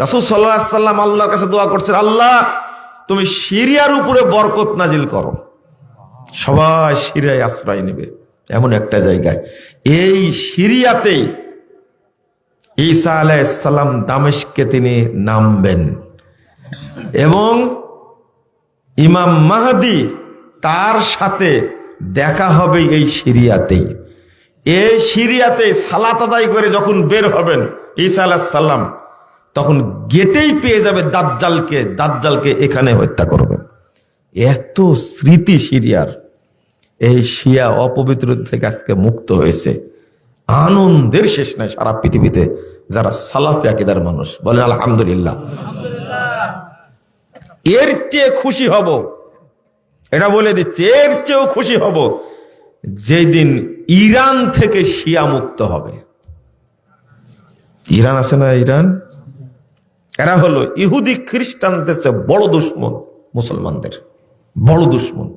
রাসুল সাল্লাম আল্লাহর কাছে দোয়া করছেন, আল্লাহ, তুমি সিরিয়ার উপরে বরকত নাজিল করো। সবাই সিরিয়ায় আশ্রয় নেবে। এমন একটা জায়গায়। এই সিরিয়াতেই ঈসা আলাইসাল্লাম দামেশকে তিনি নামবেন। এবং ইমাম মাহাদি তার সাথে দেখা হবে এই সিরিয়াতেই। এই সিরিয়াতে সালাত আদায় করে যখন বের হবেন, ঈসা আলাহিসাল্লাম তখন গেটেই পেয়ে যাবে দাজ্জালকে দাজ্জালকে এখানে হত্যা করবে। এত স্মৃতি সিরিয়ার, এই শিয়া অপবিত্র থেকে আজকে মুক্ত হয়েছে। আনন্দের শেষ নাই সারা পৃথিবীতে, যারা সালাফি আকিদার মানুষ। বলেন, আলহামদুলিল্লাহ। এর চেয়ে খুশি হব, এটা বলে দিচ্ছে, এর চেয়েও খুশি হব, যেদিন ইরান থেকে শিয়া মুক্ত হবে। ইরান আছে না ইরান? এরা হলো ইহুদি খ্রিস্টানদের বড় দুশ্মন, মুসলমানদের। বড় দুশ্মন।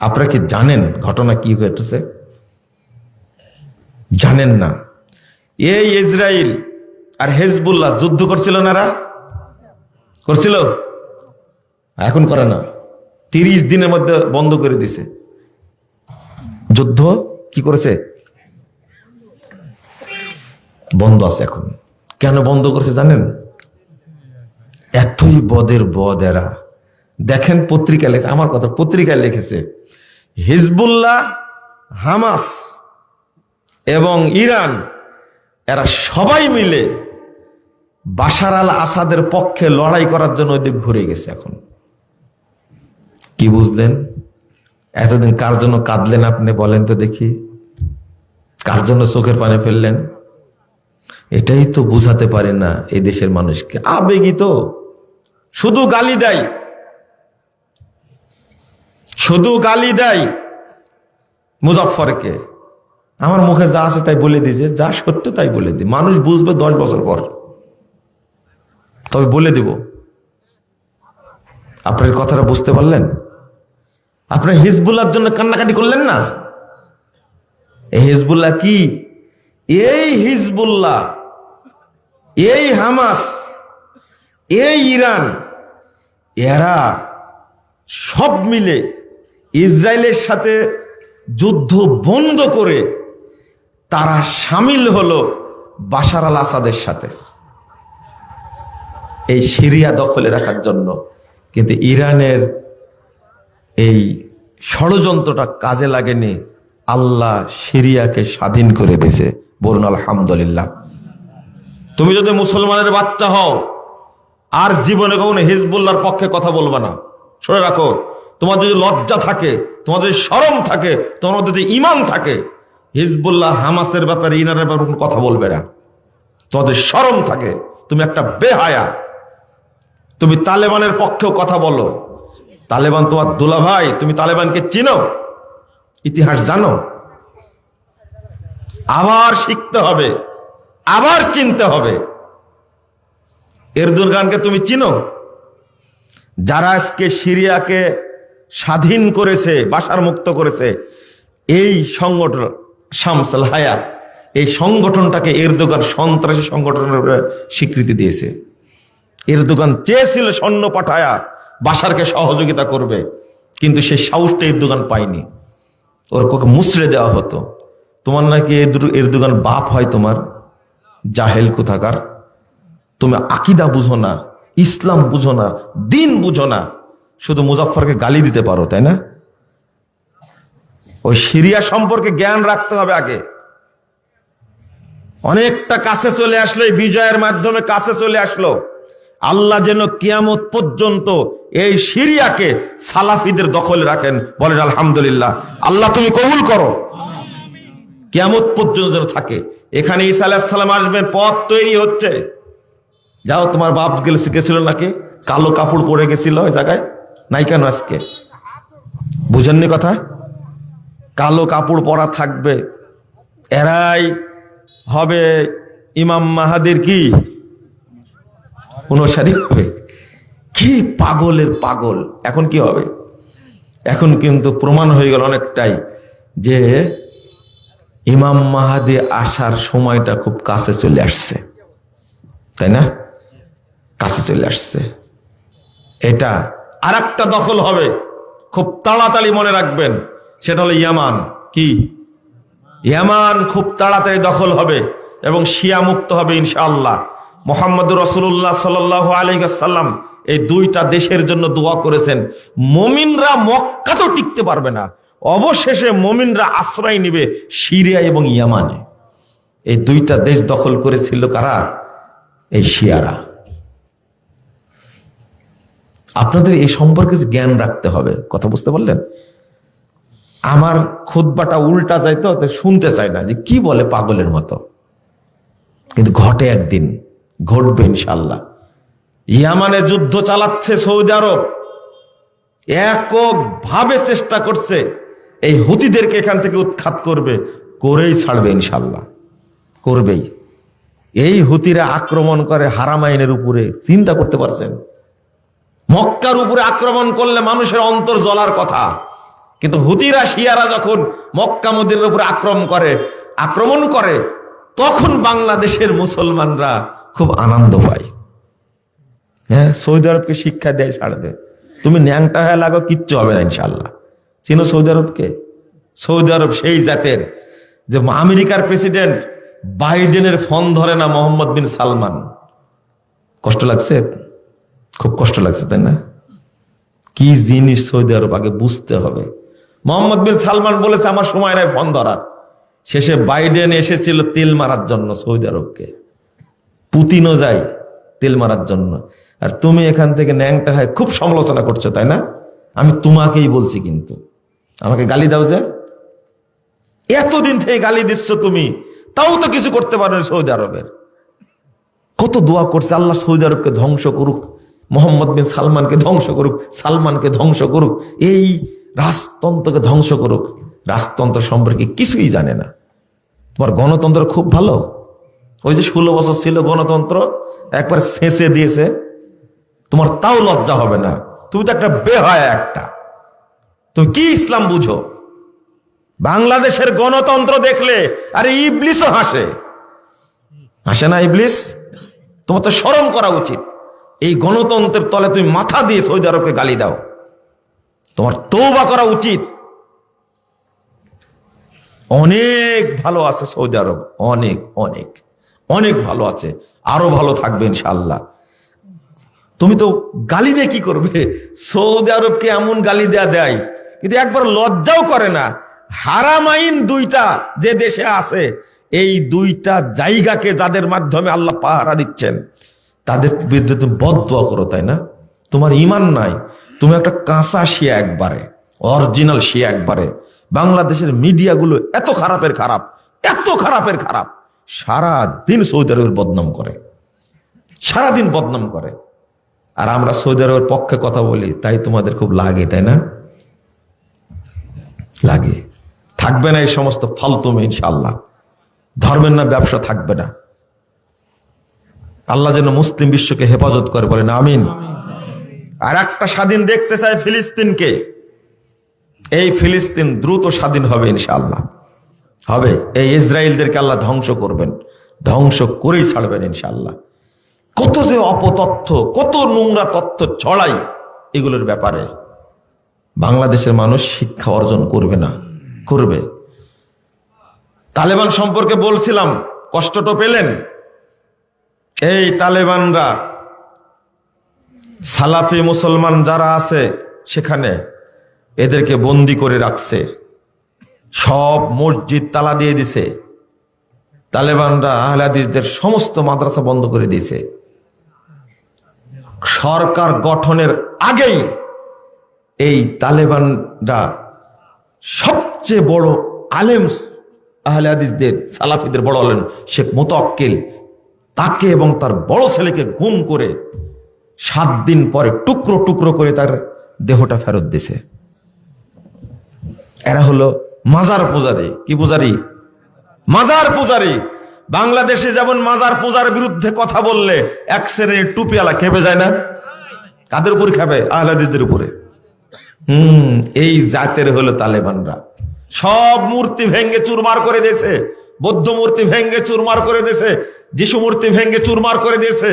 আপনারা কি জানেন ঘটনা কি ঘটেছে? জানেন না। এই ইসরায়েল আর হেজবুল্লাহ যুদ্ধ করছিল না? করছিল? এখন করে না। তিরিশ দিনের মধ্যে বন্ধ করে দিছে। যুদ্ধ কি করেছে? বন্ধ আছে এখন। কেন বন্ধ করেছে জানেন? এতই বদের বদ এরা। দেখেন পত্রিকা লেখে, আমার কথা পত্রিকায় লিখেছে, হিজবুল্লাহ, হামাস এবং ইরান, এরা সবাই মিলে বাশার আল আসাদের পক্ষে লড়াই করার জন্য ওই ওইদিক ঘুরে গেছে এখন। কি বুঝলেন? এতদিন কার জন্য কাঁদলেন আপনি বলেন তো দেখি। কার জন্য চোখের পানে ফেললেন? এটাই তো বুঝাতে পারে না এই দেশের মানুষকে। আবেগই তো। শুধু গালি দেয়। শুধু গালি দেয় মুজফরকে আমার মুখে যা আছে তাই বলে দিয়েছে যা সত্য তাই বলে দিই মানুষ বুঝবে দশ বছর পর। তবে বলে দিব। আপনার কথাটা বুঝতে পারলেন? আপনার হিজবুল্লার জন্য কান্নাকাটি করলেন না? এই হিজবুল্লাহ কি? এই হিজবুল্লাহ, এই হামাস, এই ইরান এরা সব মিলে ইসরায়েলের সাথে যুদ্ধ বন্ধ করে তারা সামিল হলো বাশার আল আসাদের সাথে। এই সিরিয়া দখলে রাখার জন্য। কিন্তু ইরানের এই ষড়যন্ত্রটা কাজে লাগেনি। আল্লাহ সিরিয়াকে স্বাধীন করে দিয়েছে। বলুন, আলহামদুলিল্লাহ। তুমি যদি মুসলমানের বাচ্চা হও আর জীবনে কখনো হিজবুল্লাহর পক্ষে কথা বলবে না। শুনে রাখো, তোমার যদি লজ্জা থাকে, তোমার যদি সরম থাকে, তোমার যদি ইমান থাকে, হিজবুল্লাহ হামাসের ব্যাপারে, ইনারের ব্যাপারে কোনো কথা বলবে না। তোমাদের সরম থাকে, তুমি একটা বেহায়া। তুমি তালেবানের পক্ষেও কথা বলো। তালেবান তোমার দুলা ভাই তুমি তালেবানকে চিনো? ইতিহাস জানো? আবার শিখতে হবে, আবার চিনতে হবে। এরদুরগানকে তুমি চিনো? যারা আজকে সিরিয়াকে স্বাধীন করেছে, বাসার মুক্ত করেছে, এই সংগঠন শামসাল হায়া এই সংগঠনটাকে এরদোগান সন্ত্রাসী সংগঠনের স্বীকৃতি দিয়েছে। এরদোগান চেয়েছিল সৈন্য পাঠায়া বাসারকে সহযোগিতা করবে, কিন্তু সে সাহসটা এরদোগান পায়নি। ওর কোকে মুচড়ে দেওয়া হতো। তোমার নাকি এর এরদোগান বাপ হয় তোমার? জাহেল কোথাকার? তুমি আকিদা বুঝো না, ইসলাম বুঝো না, দিন বুঝো না, শুধু মুজাফরকে গালি দিতে পারো, তাই না? ওই সিরিয়া সম্পর্কে জ্ঞান রাখতে হবে আগে। অনেকটা কাছে চলে আসলো বিজয়ের মাধ্যমে কাছে চলে আসলো। আল্লাহ যেন কিয়ামত পর্যন্ত এই সিরিয়াকে সালাফিদের দখলে রাখেন, বলেন আলহামদুলিল্লাহ। আল্লাহ তুমি কবুল করো। কিয়ামত পর্যন্ত যেন থাকে। এখানে ঈসা আলাহিসাল্লাম আসবেন, পথ তৈরি হচ্ছে। যাও, তোমার বাপ গেলে শিখেছিল নাকি? কালো কাপড় পরে গেছিল ওই জায়গায়? নাই কেন আজকে বুঝেননি কথা? কালো কাপড় পরা থাকবে। এরাই হবে ইমাম মাহাদির কি? অনুসারী হবে। কি পাগলের পাগল? এখন কি হবে? এখন কিন্তু প্রমাণ হয়ে গেল অনেকটাই যে ইমাম মাহাদি আসার সময়টা খুব কাছে চলে আসছে। তাই না? কাছে চলে আসছে। এটা আর একটা দখল হবে। খুব তাড়াতাড়ি মনে রাখবেন, সেটা হলো ইয়ামান। কি? ইয়ামান খুব তাড়াতাড়ি দখল হবে এবং শিয়া মুক্ত হবে ইনশাআল্লাহ। মোহাম্মদ রসুল্লাহ সাল আলাইসাল্লাম এই দুইটা দেশের জন্য দোয়া করেছেন। মমিনরা মক্কা তো টিকতে পারবে না। অবশেষে মমিনরা আশ্রয় নিবে সিরিয়া এবং ইয়ামানে। এই দুইটা দেশ দখল করেছিল কারা? এই শিয়ারা। আপনাদের এই সম্পর্কে জ্ঞান রাখতে হবে, কথা বুঝতে পারলেন? আমার খুদবাটা উল্টা যাইতো তো শুনতে চাই না যে কি বলে পাগলের মতো। কিন্তু ঘটে একদিন, ঘটবে ইনশাল্লাহ ইয়ামানে যুদ্ধ চালাচ্ছে সৌদি আরব। একক ভাবে চেষ্টা করছে, এই হুতিদেরকে এখান থেকে উৎখাত করবে, করেই ছাড়বে ইনশাল্লাহ করবেই। এই হুতিরা আক্রমণ করে হারামাইনের উপরে, চিন্তা করতে পারছেন? মক্কার উপরে আক্রমণ করলে মানুষের অন্তর জ্বলার কথা। কিন্তু হুতিরা, শিয়ারা যখন মক্কা মদিনের উপরে আক্রমণ করে আক্রমণ করে, তখন বাংলাদেশের মুসলমানরা খুব আনন্দ পায়। হ্যাঁ সৌদি আরবকে শিক্ষা দেয়, ছাড়বে। তুমি ন্যাংটা হয়ে লাগো, কিচ্ছু হবে না ইনশাল্লাহ চিনো সৌদি আরবকে? সৌদি আরব সেই জাতের। যে আমেরিকার প্রেসিডেন্ট বাইডেনের ফোন ধরে না মোহাম্মদ বিন সালমান। কষ্ট লাগছে? খুব কষ্ট লাগছে, তাই না? কি জিনিস সৌদি আরব আগে বুঝতে হবে। মোহাম্মদ বিন সালমান বলেছে, আমার সময় নাই ফোন ধরার। শেষে বাইডেন এসেছিল তেল মারার জন্য সৌদি আরবকে। পুতিনও যায় তেল মারার জন্য। আর তুমি এখান থেকে ন্যাংটা হয় খুব সমালোচনা করছ, তাই না? আমি তোমাকেই বলছি কিন্তু। আমাকে গালি দাও যে। এতদিন থেকে গালি দিচ্ছ তুমি, তাও তো কিছু করতে পারো সৌদি আরবের। কত দোয়া করছে, আল্লাহ সৌদি আরবকে ধ্বংস করুক। মোহাম্মদ বিন সালমানকে ধ্বংস করুক, সালমানকে ধ্বংস করুক, এই রাজতন্ত্রকে ধ্বংস করুক, রাজতন্ত্র সম্পর্কে কিছুই জানে না। তোমার গণতন্ত্র খুব ভালো। ওই যে ষোলো বছর ছিল গণতন্ত্র, একবার শেষে দিয়েছে, তোমার তাও লজ্জা হবে না। তুমি তো একটা বেহায় একটা। তুমি কি ইসলাম বুঝো? বাংলাদেশের গণতন্ত্র দেখলে, আরে ইবলিসও হাসে। হাসে না ইবলিস? তোমার তো স্মরণ করা উচিত। এই গণতন্ত্রের তলে তুমি মাথা দিয়ে সৌদি আরবকে গালি দাও। তোমার তৌবা করা উচিত। অনেক ভালো আছে সৌদি আরব, অনেক অনেক অনেক ভালো আছে, আরও ভালো থাকবে ইনশাল্লাহ তুমি তো গালি দিয়ে কি করবে? সৌদি আরবকে এমন গালি দেয়া দেয়, কিন্তু একবার লজ্জাও করে না। হারামাইন দুইটা যে দেশে আছে, এই দুইটা জায়গাকে যাদের মাধ্যমে আল্লাহ পাহারা দিচ্ছেন। তাদের বিরুদ্ধে তুমি বদয়া করো, তাই না? তোমার ইমান নাই। তুমি একটা কাঁচা শিয়া একবারে অরিজিনাল শিয়া একবারে। বাংলাদেশের মিডিয়াগুলো এত খারাপের খারাপ, এত খারাপের খারাপ। সারা দিন সৌদি আরবের বদনাম করে। সারাদিন বদনাম করে। আর আমরা সৌদি আরবের পক্ষে কথা বলি, তাই তোমাদের খুব লাগে, তাই না? লাগে। থাকবে না এই সমস্ত ফালতুমে ইনশাল্লাহ ধর্মের না, ব্যবসা থাকবে না। আল্লাহ যেন মুসলিম বিশ্বকে হেফাজত করে বলেন, আমিন। আর একটা স্বাধীন দেখতে চায় ফিলিস্তিনকে। এই ফিলিস্তিন দ্রুত স্বাধীন হবে ইনশাআল্লাহ। হবে। এই ইসরায়েলদেরকে আল্লাহ ধ্বংস করবেন। ধ্বংস করেই ছাড়বেন ইনশাআল্লাহ। কত যে অপতথ্য, কত নোংরা তথ্য ছড়াই এগুলোর ব্যাপারে। বাংলাদেশের মানুষ শিক্ষা অর্জন করবে না, করবে। তালেবান সম্পর্কে বলছিলাম, কষ্টটা পেলেন? এই তালেবানরা, সালাফি মুসলমান যারা আছে সেখানে এদেরকে বন্দি করে রাখছে। সব মসজিদ তালা দিয়ে দিছে। তালেবানরা আহলাদিসদের সমস্ত মাদ্রাসা বন্ধ করে দিয়েছে। সরকার গঠনের আগেই এই তালেবানরা সবচেয়ে বড় আলেম আহলে হাদিসদের, সালাফিদের বড় আলেম শেখ মোতাক্কিল তাকে এবং তার বড় ছেলেকে গুম করে সাত দিন পরে টুকরো টুকরো করে তার দেহটা ফেরত দিছে। এরা হলো মাজার পূজারি। কি পূজারি? মাজার পূজারি। বাংলাদেশে যেমন মাজার পূজার বিরুদ্ধে কথা বললে এক শ্রেণির টুপিওয়ালা খেপে যায় না? কাদের উপর খাবে আহলাদিদের উপরে। হুম, এই জাতের হলো তালেবানরা। সব মূর্তি ভেঙ্গে চুরমার করে দিয়েছে। বৌদ্ধ মূর্তি ভেঙ্গে চুরমার করে দিয়েছে যিশু মূর্তি ভেঙ্গে চুরমার করে দিয়েছে,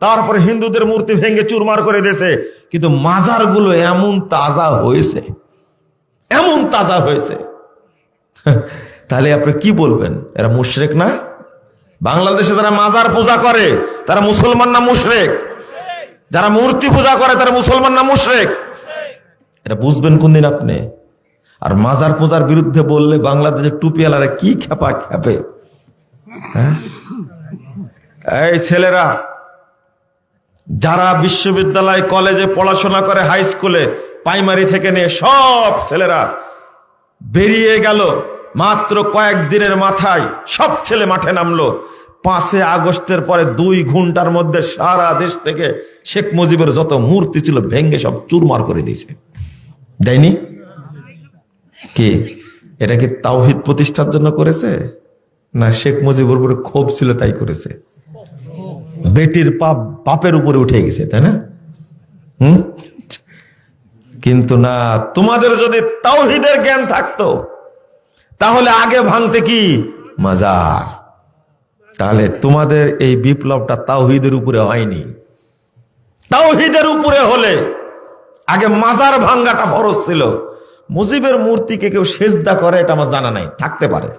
তারপরে হিন্দুদের মূর্তি ভেঙ্গে চুরমার করে দিয়েছে, কিন্তু মাজারগুলো এমন তাজা হয়েছে, এমন তাজা হয়েছে। তাহলে আপনি কি বলবেন? এরা মুশরেক না? বাংলাদেশে যারা মাজার পূজা করে, তারা মুসলমান না মুশরেক? যারা মূর্তি পূজা করে, তারা মুসলমান না মুশরেক? এটা বুঝবেন কোনদিন আপনি? আর মাজার পূজার বিরুদ্ধে বললে বাংলাদেশের টুপিওয়ালারা কি খেপা খেপে? হ্যাঁ? এই ছেলেরা, যারা বিশ্ববিদ্যালয়, কলেজে পড়াশোনা করে, হাই স্কুলে, প্রাইমারি থেকে নিয়ে সব ছেলেরা বেরিয়ে গেল, মাত্র কয়েকদিনের মাথায় সব ছেলে মাঠে নামলো। পাঁচে আগস্টের পরে দুই ঘণ্টার মধ্যে সারা দেশ থেকে শেখ মুজিবের যত মূর্তি ছিল ভেঙ্গে সব চুরমার করে দিয়েছে। দেয়নি? কি? এটা কি তাওহিদ প্রতিষ্ঠার জন্য করেছে? না, শেখ মুজিবুর উপরে ক্ষোভ ছিল, তাই করেছে। বেটির পাপ বাপের উপরে উঠে গেছে, তাই না? হুম? কিন্তু না, তোমাদের যদি তাওহিদের জ্ঞান থাকতো, তাহলে আগে ভাঙতে কি মাজার? তাহলে তোমাদের এই বিপ্লবটা তাওহিদের উপরে হয়নি। তাওহিদের উপরে হলে আগে মাজার ভাঙ্গাটা ফরজ ছিল। মুজিবের মূর্তিকে কেউ সেজদা করে, এটা আমার জানা নাই, থাকতে পারে।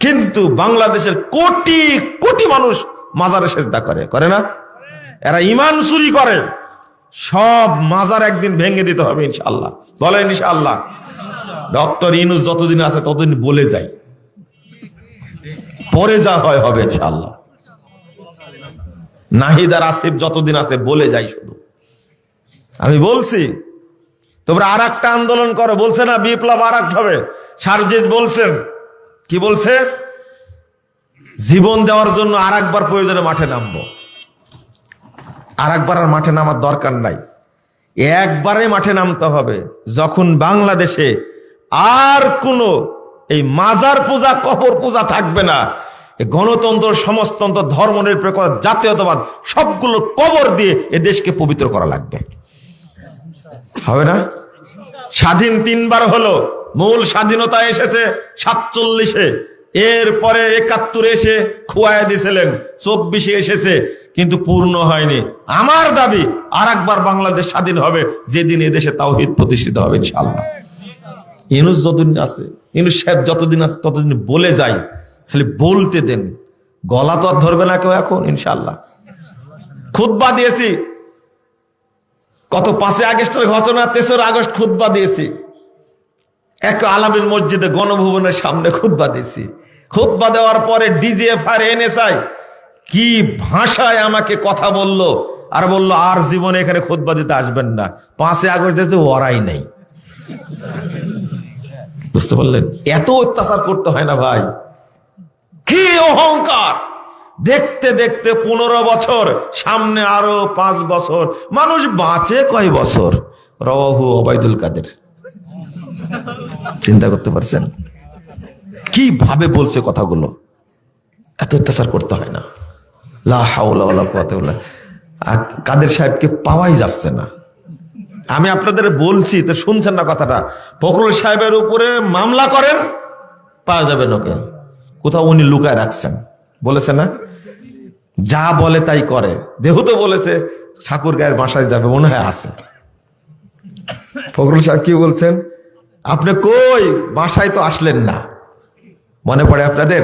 কিন্তু বাংলাদেশের কোটি কোটি মানুষ মাজারে সেজদা করে করে না? এরা ইমান চুরি করে। সব মাজার একদিন ভেঙে দিতে হবে ইনশাল্লাহ বলেন ইনশাল্লাহ ডক্টর ইনুস যতদিন আছে, ততদিন বলে যাই। পরে যা হয়, হবে ইনশাল্লাহ নাহিদার আসিফ যতদিন আছে, বলে যাই শুধু। আমি বলছি তোমরা আর একটা আন্দোলন করো, বলছে না বিপ্লব আর হবে। সারজিৎ বলছেন, কি বলছে? জীবন দেওয়ার জন্য আর একবার প্রয়োজনে মাঠে নামবো। আর একবার আর মাঠে নামার দরকার নাই। একবারে মাঠে নামতে হবে, যখন বাংলাদেশে আর কোনো এই মাজার পূজা, কবর পূজা থাকবে না গণতন্ত্র, সমাজতন্ত্র, ধর্মনিরপেক্ষ, জাতীয়তাবাদ, সবগুলো কবর দিয়ে এ দেশকে পবিত্র করা লাগবে। হবে না? স্বাধীন তিনবার হলো, মূল স্বাধীনতা এসেছে সাতচল্লিশে। এরপরে একাত্তরে এসে খুয়াই দিয়েছিলেন, চব্বিশে এসেছে, কিন্তু পূর্ণ হয়নি। আমার দাবি আর একবার বাংলাদেশ স্বাধীন হবে, যেদিন এদেশে তাওহিদ প্রতিষ্ঠিত হবে ইনশাল্লাহ ইনুস যতদিন আছে, ইনুস সাহেব যতদিন আছে, ততদিন বলে যাই, খালি বলতে দেন। গলা তো আর ধরবে না কেউ এখন ইনশাল্লাহ খুদ্া দিয়েছি কত পাঁচে আগস্টের ঘটনা, তেসরা আগস্ট খুদ্া দিয়েছি। এক আলামের মসজিদে গণভবনের সামনে খুদ্া দিয়েছি। খুদ্া দেওয়ার পরে ডিজিএফ আর এনএসআই কি ভাষায় আমাকে কথা বলল আর বলল, আর জীবনে এখানে খুদ্া দিতে আসবেন না। পাঁচে আগস্ট দিয়েছে ওরাই নেই। বুঝতে পারলেন? এত অত্যাচার করতে হয় না ভাই। কি অহংকার! দেখতে দেখতে পনেরো বছর, সামনে আরও পাঁচ বছর। মানুষ বাঁচে কয় বছর? রহু অবায়দুল কাদের। চিন্তা করতে পারছেন? কীভাবে বলছে কথাগুলো? এত অত্যাচার করতে হয় না। কাদের সাহেবকে পাওয়াই যাচ্ছে না। আমি আপনাদের বলছি, তো শুনছেন না কথাটা? ফখরুল সাহেবের উপরে মামলা করেন, পাওয়া যাবে ওকে। কোথাও উনি লুকায় রাখছেন। বলেছে না? যা বলে তাই করে। যেহেতু বলেছে, ঠাকুর গায়ের বাসায় যাবে, মনে হয় আছে। ফখরুল সাহেব কি বলছেন? আপনি কই? বাসায় তো আসলেন না। মনে পড়ে আপনাদের?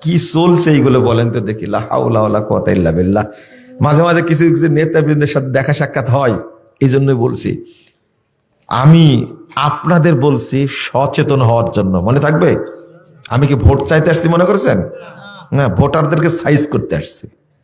কি চলছে এইগুলো বলেন তো দেখি। লাহাউলা মাঝে মাঝে কিছু কিছু নেতাবৃন্দের সাথে দেখা সাক্ষাৎ হয়। এই জন্যই বলছি। আমি আপনাদের বলছি সচেতন হওয়ার জন্য। মনে থাকবে? আমি কি ভোট চাইতে আসছি মনে করেছেন? না, ভোটারদেরকে সাইজ করতে আসছি।